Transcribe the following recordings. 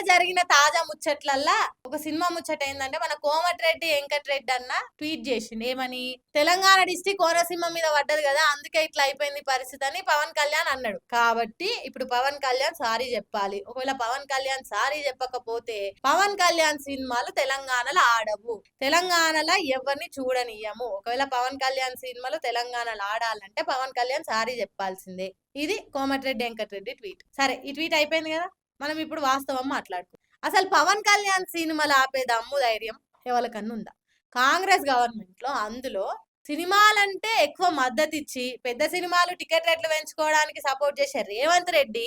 జరిగిన తాజా ముచ్చట్లల్లా ఒక సినిమా ముచ్చట ఏంటంటే మన కోమటిరెడ్డి వెంకటరెడ్డి అన్న ట్వీట్ చేసిండు. ఏమని? తెలంగాణ డిస్టిక్ కోనసీమ మీద పడ్డది కదా అందుకే ఇట్లా అయిపోయింది పరిస్థితి అని పవన్ కళ్యాణ్ అన్నాడు. కాబట్టి ఇప్పుడు పవన్ కళ్యాణ్ సారీ చెప్పాలి. ఒకవేళ పవన్ కళ్యాణ్ సారీ చెప్పకపోతే పవన్ కళ్యాణ్ సినిమాలు తెలంగాణలో ఆడవు. తెలంగాణలో ఎవరిని చూడనియము ఒకవేళ పవన్ కళ్యాణ్ సినిమాలు తెలంగాణలో ఆడాలంటే పవన్ కళ్యాణ్ సారీ చెప్పాల్సిందే. ఇది కోమటిరెడ్డి వెంకటరెడ్డి ట్వీట్. సరే ఈ ట్వీట్ అయిపోయింది కదా? మనం ఇప్పుడు వాస్తవం మాట్లాడుకో. అసలు పవన్ కళ్యాణ్ సినిమాలు ఆపే దమ్ము ధైర్యం ఎవరికన్నా ఉందా? కాంగ్రెస్ గవర్నమెంట్లో అందులో సినిమాలంటే ఎక్కువ మద్దతు ఇచ్చి పెద్ద సినిమాలు టికెట్ రేట్లు పెంచుకోవడానికి సపోర్ట్ చేశారు రేవంత్ రెడ్డి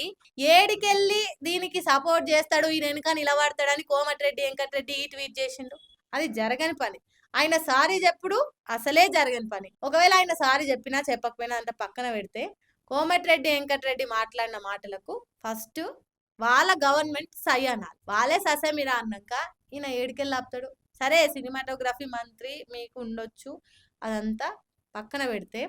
ఏడికెళ్ళి దీనికి సపోర్ట్ చేస్తాడు ఈయన వెనుక నిలబడతాడని కోమటిరెడ్డి వెంకటరెడ్డి ఈ ట్వీట్ చేసిండు. అది జరగని పని. ఆయన సారీ చెప్పుడు అసలే జరగని పని. ఒకవేళ ఆయన సారీ చెప్పినా చెప్పకపోయినా అంత పక్కన పెడితే కోమటిరెడ్డి వెంకటరెడ్డి మాట్లాడిన మాటలకు ఫస్ట్ వాళ్ళ గవర్నమెంట్ సై అనాలి. వాళ్ళే ససేమిరా అన్నాక ఈయన ఏడికెళ్ళి ఆపుతాడు సరే సినిమాటోగ్రఫీ మంత్రి మీకు ఉండొచ్చు. అదంతా పక్కన పెడితే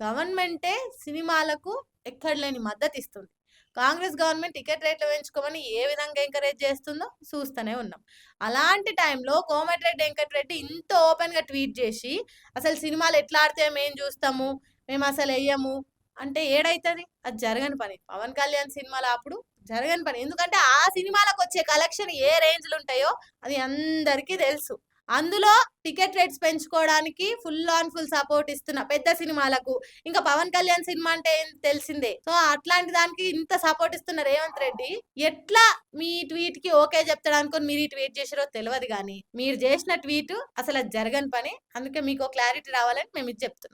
గవర్నమెంటే సినిమాలకు ఎక్కడ లేని మద్దతు ఇస్తుంది. కాంగ్రెస్ గవర్నమెంట్ టికెట్ రేట్లు పెంచుకోమని ఏ విధంగా ఎంకరేజ్ చేస్తుందో చూస్తూనే ఉన్నాం. అలాంటి టైంలో కోమటిరెడ్డి వెంకటరెడ్డి ఇంత ఓపెన్గా ట్వీట్ చేసి అసలు సినిమాలు ఎట్లా ఆడితే మేము చూస్తాము? మేము అసలు వెయ్యము? అంటే ఏడైతుంది? అది జరగని పని. పవన్ కళ్యాణ్ సినిమాలు అప్పుడు జరగని పని. ఎందుకంటే ఆ సినిమాలకు వచ్చే కలెక్షన్ ఏ రేంజ్లు ఉంటాయో అది అందరికీ తెలుసు. అందులో టికెట్ రేట్స్ పెంచుకోవడానికి ఫుల్ ఆన్ ఫుల్ సపోర్ట్ ఇస్తున్న పెద్ద సినిమాలకు. ఇంకా పవన్ కళ్యాణ్ సినిమా అంటే ఏం తెలిసిందే. సో అట్లాంటి దానికి ఇంత సపోర్ట్ ఇస్తున్న రేవంత్ రెడ్డి ఎట్లా మీ ట్వీట్కి ఓకే చెప్తాడు అనుకుని మీరు ఈ ట్వీట్ చేసారో తెలియదు కానీ మీరు చేసిన ట్వీట్ అసలు జరగని పని. అందుకే మీకు క్లారిటీ రావాలని మేము ఇది చెప్తున్నాం.